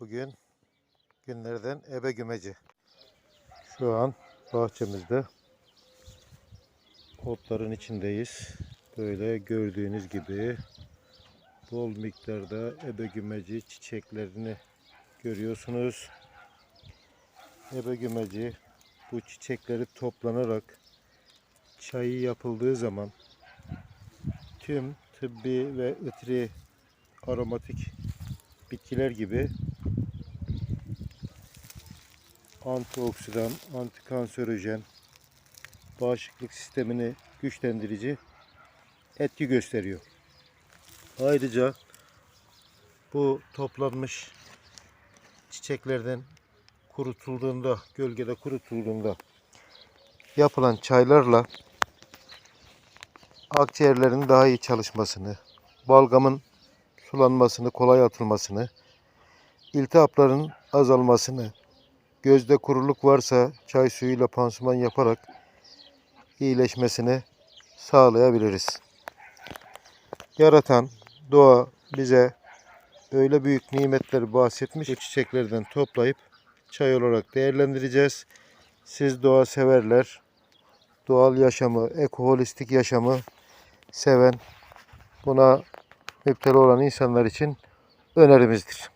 Bugün günlerden ebe gümeci. Şu an bahçemizde otların içindeyiz. Böyle gördüğünüz gibi bol miktarda ebe gümeci çiçeklerini görüyorsunuz. Ebe gümeci bu çiçekleri toplanarak çayı yapıldığı zaman tüm tıbbi ve ıtri aromatik bitkiler gibi antioksidan, antikanserojen, bağışıklık sistemini güçlendirici etki gösteriyor. Ayrıca bu toplanmış çiçeklerden kurutulduğunda, gölgede kurutulduğunda yapılan çaylarla akciğerlerin daha iyi çalışmasını, balgamın sulanmasını, kolay atılmasını, iltihapların azalmasını, gözde kuruluk varsa çay suyuyla pansuman yaparak iyileşmesini sağlayabiliriz. Yaratan doğa bize öyle büyük nimetler bahsetmiş. Bu çiçeklerden toplayıp çay olarak değerlendireceğiz. Siz doğa severler, doğal yaşamı, ekoholistik yaşamı seven, buna müptela olan insanlar için önerimizdir.